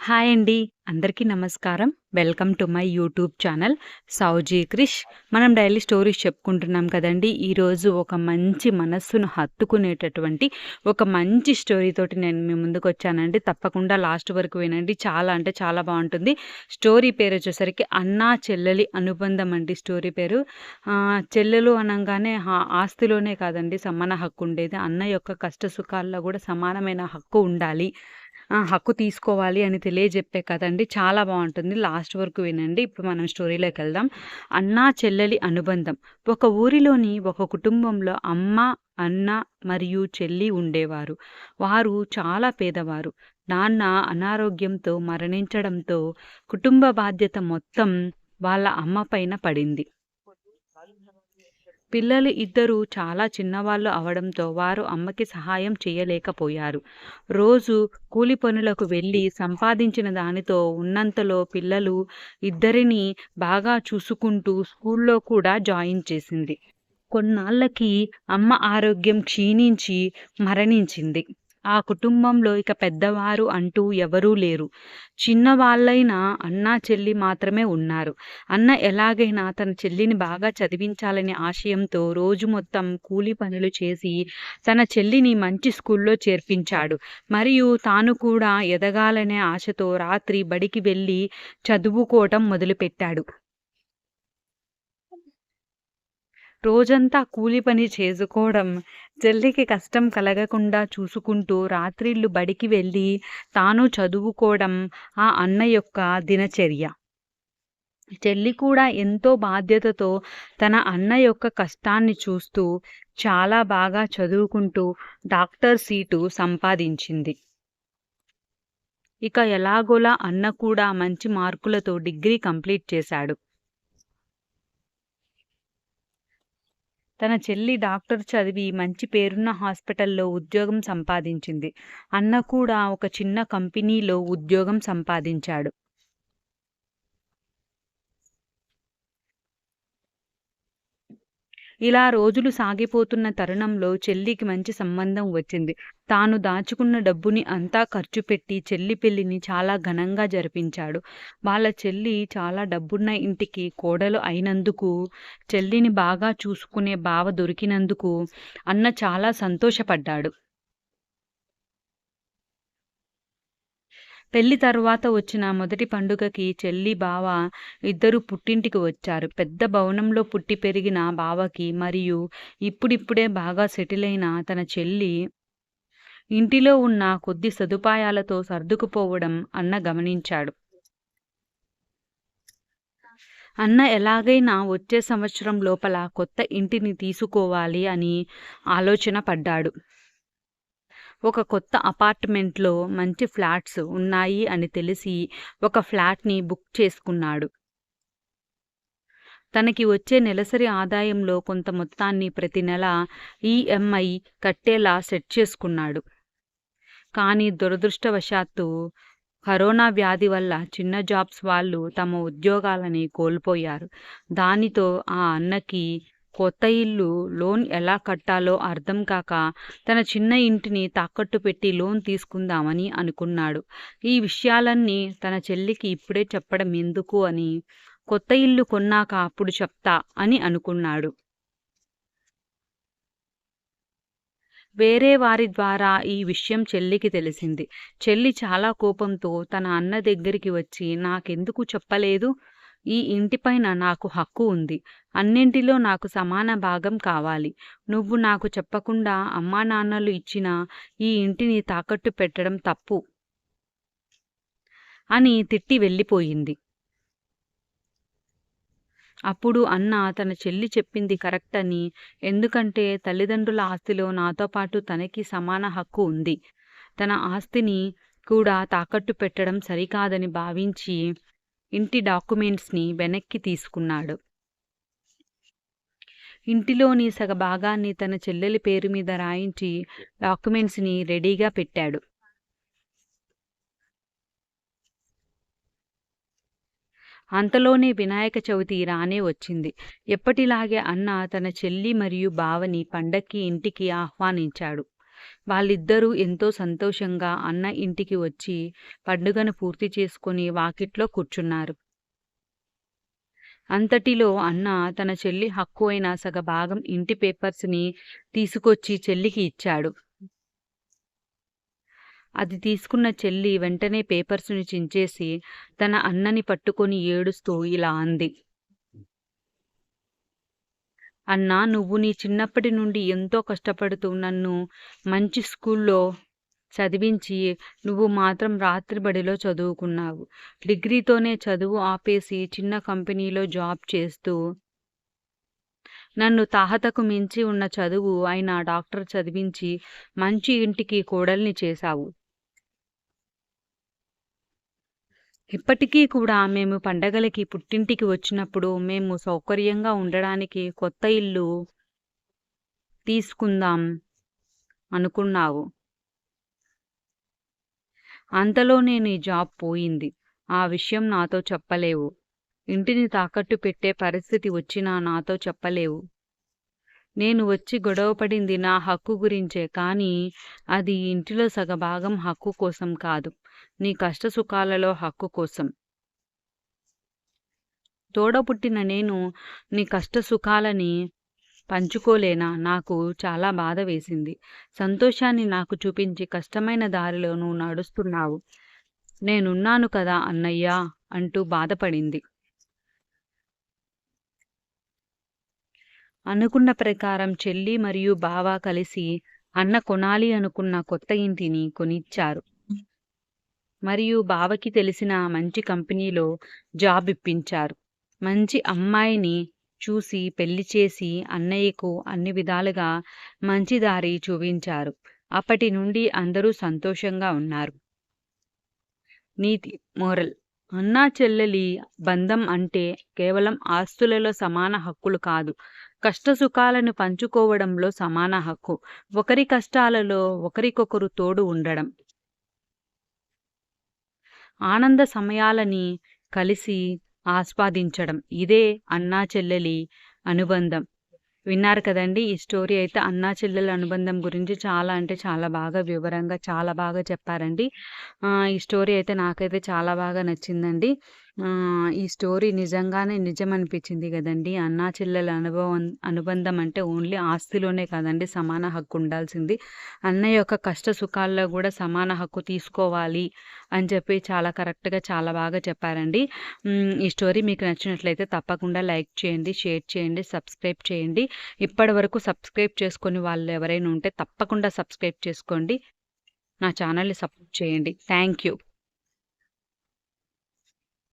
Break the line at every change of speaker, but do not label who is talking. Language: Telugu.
హాయ్ అండి. అందరికీ నమస్కారం. Welcome to my YouTube channel Souji Krish. మనం డైలీ స్టోరీస్ చెప్పుకుంటున్నాం కదండి ఈరోజు ఒక మంచి మనస్సును హత్తుకునేటటువంటి ఒక మంచి స్టోరీతోటి నేను మీ ముందుకొచ్చానండి. తప్పకుండా లాస్ట్ వరకు వినండి. చాలా అంటే చాలా బాగుంటుంది స్టోరీ పేరు వచ్చేసరికి అన్నా చెల్లెలి అనుబంధం అండి స్టోరీ పేరు. చెల్లెలు అనగానే ఆస్తిలోనే కాదండి సమాన హక్కు ఉండేది అన్న యొక్క కష్ట సుఖాల్లో కూడా సమానమైన హక్కు ఉండాలి. హక్కు తీసుకోవాలి అని తెలియజెప్పే కదండి చాలా బాగుంటుంది లాస్ట్ వరకు వినండి. ఇప్పుడు మనం స్టోరీలోకెళ్దాం. అన్నా చెల్లెలి అనుబంధం. ఒక ఊరిలోని ఒక కుటుంబంలో అమ్మ, అన్న మరియు చెల్లి ఉండేవారు. వారు చాలా పేదవారు. నాన్న అనారోగ్యంతో మరణించడంతో కుటుంబ బాధ్యత మొత్తం వాళ్ళ అమ్మ పైన పడింది. పిల్లలు ఇద్దరూ చాలా చిన్నవాళ్ళు అవడంతో వారు అమ్మకి సహాయం చేయలేకపోయారు. రోజు కూలి పనులకు వెళ్ళి సంపాదించిన దానితో ఉన్నంతలో పిల్లలు ఇద్దరిని బాగా చూసుకుంటూ స్కూల్లో కూడా జాయిన్ చేసింది. కొన్నాళ్ళకి అమ్మ ఆరోగ్యం క్షీణించి మరణించింది. ఆ కుటుంబంలో ఇక పెద్దవారు అంటూ ఎవరూ లేరు. చిన్నవాళ్ళైన అన్నా, చెల్లి మాత్రమే ఉన్నారు. అన్న ఎలాగైనా తన చెల్లిని బాగా చదివించాలనే ఆశయంతో రోజు మొత్తం కూలి పనులు చేసి తన చెల్లిని మంచి స్కూల్లో చేర్పించాడు. మరియు తాను కూడా ఎదగాలనే ఆశతో రాత్రి బడికి వెళ్ళి చదువుకోవటం మొదలుపెట్టాడు. రోజంతా కూలి పని చేసుకోవడం, చెల్లికి కష్టం కలగకుండా చూసుకుంటూ రాత్రిళ్ళు బడికి వెళ్ళి తాను చదువుకోవడం ఆ అన్న యొక్క దినచర్య. చెల్లి కూడా ఎంతో బాధ్యతతో తన అన్న యొక్క కష్టాన్ని చూస్తూ చాలా బాగా చదువుకుంటూ డాక్టర్ సీటు సంపాదించింది. ఇక ఎలాగోలా అన్న కూడా మంచి మార్కులతో డిగ్రీ కంప్లీట్ చేశాడు. తన చెల్లి డాక్టర్ చదివి మంచి పేరున్న హాస్పిటల్లో ఉద్యోగం సంపాదించింది. అన్న కూడా ఒక చిన్న కంపెనీలో ఉద్యోగం సంపాదించాడు. ఇలా రోజులు సాగిపోతున్న తరుణంలో చెల్లికి మంచి సంబంధం వచ్చింది. తాను దాచుకున్న డబ్బుని అంతా ఖర్చు పెట్టి చెల్లి పెళ్ళిని చాలా ఘనంగా జరిపించాడు. వాళ్ళ చెల్లి చాలా డబ్బున్న ఇంటికి కోడలు అయినందుకు, చెల్లిని బాగా చూసుకునే బావ దొరికినందుకు అన్న చాలా సంతోషపడ్డాడు. పెళ్ళి తరువాత వచ్చిన మొదటి పండుగకి చెల్లి, బావ ఇద్దరు పుట్టింటికి వచ్చారు. పెద్ద భవనంలో పుట్టి పెరిగిన బావకి మరియు ఇప్పుడిప్పుడే బాగా సెటిల్ అయిన తన చెల్లి ఇంటిలో ఉన్న కొద్ది సదుపాయాలతో సర్దుకుపోవడం అన్న గమనించాడు. అన్న ఎలాగైనా వచ్చే సంవత్సరం లోపల కొత్త ఇంటిని తీసుకోవాలి అని ఆలోచన పడ్డాడు. ఒక కొత్త అపార్ట్మెంట్లో మంచి ఫ్లాట్స్ ఉన్నాయి అని తెలిసి ఒక ఫ్లాట్ని బుక్ చేసుకున్నాడు. తనకి వచ్చే నెలసరి ఆదాయంలో కొంత మొత్తాన్ని ప్రతి నెల ఈఎంఐ కట్టేలా సెట్ చేసుకున్నాడు. కానీ దురదృష్టవశాత్తు కరోనా వ్యాధి వల్ల చిన్న జాబ్స్ వాళ్ళు తమ ఉద్యోగాలని కోల్పోయారు. దానితో ఆ అన్నకి కొత్త ఇల్లు లోన్ ఎలా కట్టాలో అర్థం కాక తన చిన్న ఇంటిని తాకట్టు పెట్టి లోన్ తీసుకుందామని అనుకున్నాడు. ఈ విషయాలన్నీ తన చెల్లికి ఇప్పుడే చెప్పడం ఎందుకు అని కొత్త ఇల్లు కొన్నాక అప్పుడు చెప్తా అని అనుకున్నాడు. వేరే వారి ద్వారా ఈ విషయం చెల్లికి తెలిసింది. చెల్లి చాలా కోపంతో తన అన్న దగ్గరికి వచ్చి నాకెందుకు చెప్పలేదు? ఈ ఇంటిపైన నాకు హక్కు ఉంది. అన్నింటిలో నాకు సమాన భాగం కావాలి. నువ్వు నాకు చెప్పకుండా అమ్మానాన్నలు ఇచ్చిన ఈ ఇంటిని తాకట్టు పెట్టడం తప్పు. అని తిట్టి వెళ్ళిపోయింది. అప్పుడు అన్న తన చెల్లి చెప్పింది కరెక్ట్ అని, ఎందుకంటే తల్లిదండ్రుల ఆస్తిలో నాతో పాటు తనకి సమాన హక్కు ఉంది. తన ఆస్తిని కూడా తాకట్టు పెట్టడం సరికాదని భావించి ఇంటి డాక్యుమెంట్స్‌ని వెనక్కి తీసుకున్నాడు. ఇంటిలోని సగ భాగాన్ని తన చెల్లెలి పేరు మీద రాయించి డాక్యుమెంట్స్‌ని రెడీగా పెట్టాడు. అంతలోనే వినాయక చవితి రానే వచ్చింది. ఎప్పటిలాగే అన్న తన చెల్లి మరియు బావని పండక్కి ఇంటికి ఆహ్వానించాడు. వాళ్ళిద్దరూ ఎంతో సంతోషంగా అన్న ఇంటికి వచ్చి పండుగను పూర్తి చేసుకొని వాకిట్లో కూర్చున్నారు. అంతటిలో అన్న తన చెల్లి హక్కు అయిన సగభాగం ఇంటి పేపర్స్‌ని తీసుకొచ్చి చెల్లికి ఇచ్చాడు. అది తీసుకున్న చెల్లి వెంటనే పేపర్స్‌ని చించేసి తన అన్నని పట్టుకొని ఏడుస్తూ ఇలా అంది. అన్నా నువ్వు నీ చిన్నప్పటి నుండి ఎంతో కష్టపడుతూ నన్ను మంచి స్కూల్లో చదివించి నువ్వు మాత్రం రాత్రి బడిలో చదువుకున్నావు. డిగ్రీతోనే చదువు ఆపేసి చిన్న కంపెనీలో జాబ్ చేస్తూ నన్ను తాహతకు మించి ఉన్న చదువు అయిన డాక్టర్ చదివించి మంచి ఇంటికి కోడల్ని చేశావు. ఇప్పటికీ కూడా మేము పండగలకి పుట్టింటికి వచ్చినప్పుడు మేము సౌకర్యంగా ఉండడానికి కొత్త ఇల్లు తీసుకుందాం అనుకున్నావు. అంతలోనే నీ జాబ్ పోయింది. ఆ విషయం నాతో చెప్పలేవు. ఇంటిని తాకట్టు పెట్టే పరిస్థితి వచ్చినా నాతో చెప్పలేవు. నేను వచ్చి గొడవపడింది నా హక్కు గురించే కానీ అది ఇంటిలో సగభాగం హక్కు కోసం కాదు. నీ కష్టసుఖాలలో హక్కు కోసం. తోడపుట్టిన నేను నీ కష్టసుఖాలని పంచుకోలేనా? నాకు చాలా బాధ వేసింది. సంతోషాన్ని నాకు చూపించి కష్టమైన దారిలో నువ్వు నడుస్తున్నావు. నేనున్నాను కదా అన్నయ్యా! అంటూ బాధపడింది. అనుకున్న ప్రకారం చెల్లి మరియు బావ కలిసి అన్న కొనాలి అనుకున్న కొత్త ఇంటిని కొనిచ్చారు. మరియు బావకి తెలిసిన మంచి కంపెనీలో జాబ్ ఇప్పించారు. మంచి అమ్మాయిని చూసి పెళ్ళి చేసి అన్నయ్యకు అన్ని విధాలుగా మంచి దారి చూపించారు. అప్పటి నుండి అందరూ సంతోషంగా ఉన్నారు. నీతి మోరల్ అన్నా చెల్లెలి బంధం అంటే కేవలం ఆస్తులలో సమాన హక్కులు కాదు. కష్టసుఖాలను పంచుకోవడంలో సమాన హక్కు. ఒకరి కష్టాలలో ఒకరికొకరు తోడు ఉండడం. ఆనంద సమయాలని కలిసి ఆస్వాదించడం. ఇదే అన్నా చెల్లెలి అనుబంధం. విన్నారు కదండి ఈ స్టోరీ అయితే అన్నా చెల్లెల అనుబంధం గురించి చాలా అంటే చాలా బాగా వివరంగా చాలా బాగా చెప్పారండి. ఈ స్టోరీ అయితే నాకైతే చాలా బాగా నచ్చిందండి. ఈ స్టోరీ నిజంగానే నిజం అనిపించింది కదండి అన్నా చెల్లెల అనుభవం అనుబంధం అంటే ఓన్లీ ఆస్తిలోనే కాదండి సమాన హక్కు ఉండాల్సింది. అన్నయ్య యొక్క కష్ట సుఖాల్లో కూడా సమాన హక్కు తీసుకోవాలి అని చెప్పి చాలా కరెక్ట్‌గా చాలా బాగా చెప్పారండి. ఈ స్టోరీ మీకు నచ్చినట్లయితే తప్పకుండా లైక్ చేయండి, షేర్ చేయండి, సబ్స్క్రైబ్ చేయండి. ఇప్పటివరకు సబ్స్క్రైబ్ చేసుకొని వాళ్ళు ఎవరైనా ఉంటే తప్పకుండా సబ్స్క్రైబ్ చేసుకోండి. నా ఛానల్‌ని సపోర్ట్ చేయండి. Thank you.